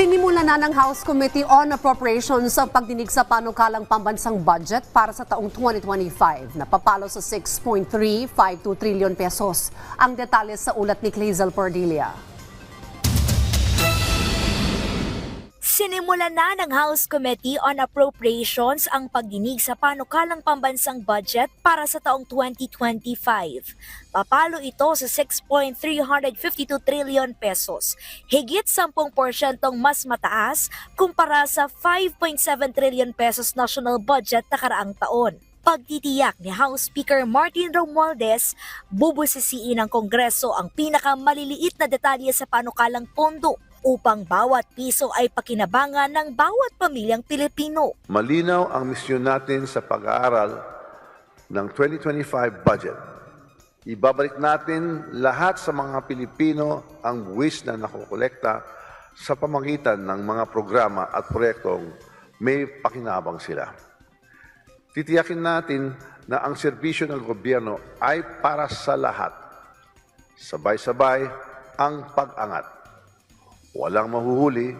Sinimula na ng House Committee on Appropriations ang pagdinig sa panukalang pambansang budget para sa taong 2025 na papalo sa 6.352 trillion pesos. Ang detalye sa ulat ni Clazel Pordilla. Sinimula na ng House Committee on Appropriations ang pagdinig sa panukalang pambansang budget para sa taong 2025. Papalo ito sa 6.352 trillion pesos, higit 10% mas mataas kumpara sa 5.7 trillion pesos national budget na karaang taon. Pagtitiyak ni House Speaker Martin Romualdez, bubusisiin ng Kongreso ang pinakamaliliit na detalye sa panukalang pondo upang bawat piso ay pakinabangan ng bawat pamilyang Pilipino. Malinaw ang misyon natin sa pag-aaral ng 2025 budget. Ibabalik natin lahat sa mga Pilipino ang buwis na nakukolekta sa pamagitan ng mga programa at proyektong may pakinabang sila. Titiyakin natin na ang serbisyo ng gobyerno ay para sa lahat. Sabay-sabay ang pag-angat. Walang mahuhuli,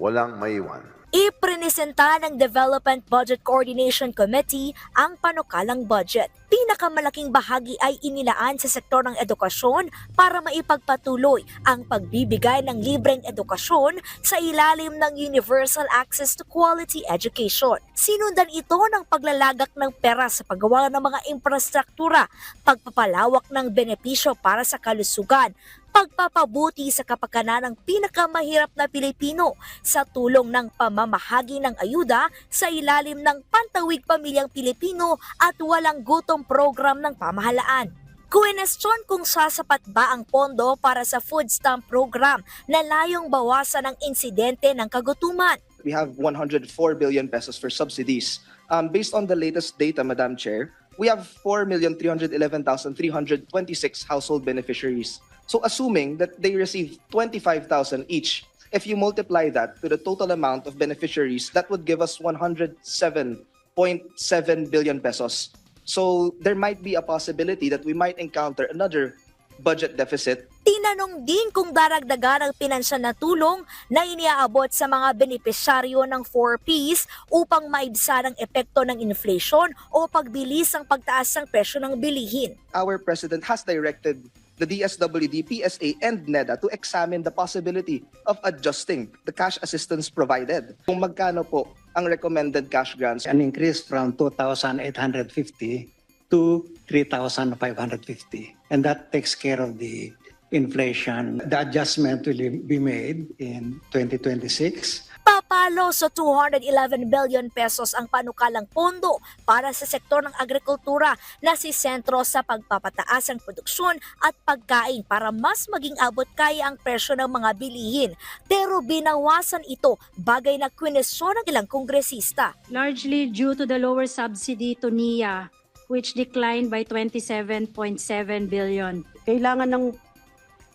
walang maiwan. Iprinisenta ng Development Budget Coordination Committee ang panukalang budget. Pinakamalaking bahagi ay inilaan sa sektor ng edukasyon para maipagpatuloy ang pagbibigay ng libreng edukasyon sa ilalim ng Universal Access to Quality Education. Sinundan ito ng paglalagak ng pera sa paggawa ng mga infrastruktura, pagpapalawak ng benepisyo para sa kalusugan, pagpapabuti sa kapakanan ng pinakamahirap na Pilipino sa tulong ng pamamahagi ng ayuda sa ilalim ng Pantawid Pamilyang Pilipino at Walang Gutom program ng pamahalaan. Kuwenestyon kung sasapat ba ang pondo para sa food stamp program na layong bawasan ang insidente ng kagutuman. we have 104 billion pesos for subsidies. Um, based on the latest data, Madam Chair, we have 4,311,326 household beneficiaries. So assuming that they receive 25,000 each, if you multiply that to the total amount of beneficiaries, that would give us 107.7 billion pesos. So there might be a possibility that we might encounter another budget deficit Tinanong din kung daragdagan ang pinansyal na tulong na iniaabot sa mga benepisyaryo ng 4Ps upang maibsa ng epekto ng inflation o pagbilis ang pagtaas ng presyo ng bilihin. our president has directed the DSWD, PSA, and NEDA to examine the possibility of adjusting the cash assistance provided. Kung magkano po ang recommended cash grants an increase from 2,850 to 3,550. And that takes care of the inflation. The adjustment will be made in 2026. Papalo sa 211 billion pesos ang panukalang pondo para sa sektor ng agrikultura na si sentro sa pagpapataas ng produksyon at pagkain para mas maging abot kaya ang presyo ng mga bilihin. Pero binawasan ito bagay na kwenesyon ng ilang kongresista. largely due to the lower subsidy to NIA, which declined by 27.7 billion. kailangan ng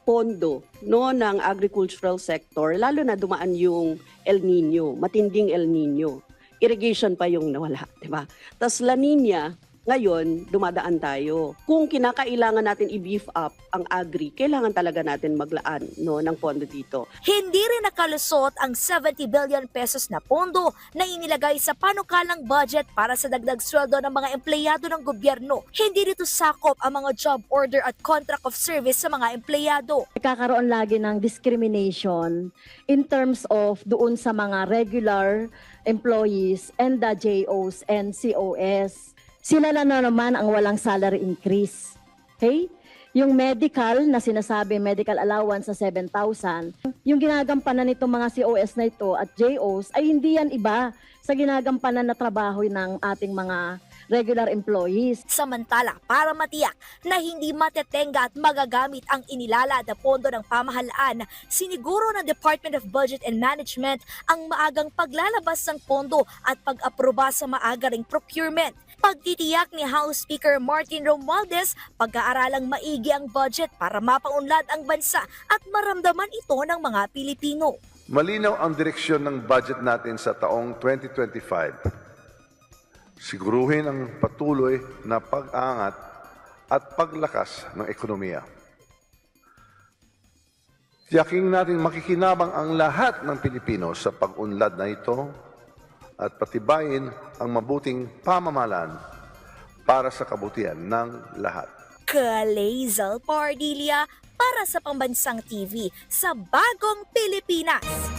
pondo no ng agricultural sector lalo na dumaan yung El Nino, matinding El Nino. Irrigation pa yung nawala, 'di ba? Tas La Nina, ngayon dumadaan tayo. Kung kinakailangan natin i-beef up ang agri, kailangan talaga natin maglaan no ng pondo dito. Hindi rin nakalusot ang 70 billion pesos na pondo na inilagay sa panukalang budget para sa dagdag sweldo ng mga empleyado ng gobyerno. Hindi dito sakop ang mga job order at contract of service sa mga empleyado. Nagkakaroon lagi ng discrimination in terms of doon sa mga regular employees and the JOs and COS. Sila na naman ang walang salary increase. Okay? Yung medical na sinasabi, medical allowance sa 7,000, yung ginagampanan nitong mga COS na ito at JOs ay hindi yan iba sa ginagampanan na trabaho ng ating mga regular employees. Samantala, para matiyak na hindi matetenga at magagamit ang inilala na pondo ng pamahalaan, siniguro ng Department of Budget and Management ang maagang paglalabas ng pondo at pag-aproba sa maaga ring procurement. Pagtitiyak ni House Speaker Martin Romualdez, pag-aaralang maigi ang budget para mapaunlad ang bansa at maramdaman ito ng mga Pilipino. Malinaw ang direksyon ng budget natin sa taong 2025. Siguruhin ang patuloy na pag-angat at paglakas ng ekonomiya. Tiyaking natin makikinabang ang lahat ng Pilipino sa pag-unlad na ito at patibayin ang mabuting pamamalaan para sa kabutihan ng lahat. Kalezal Pardilia para sa Pambansang TV sa Bagong Pilipinas.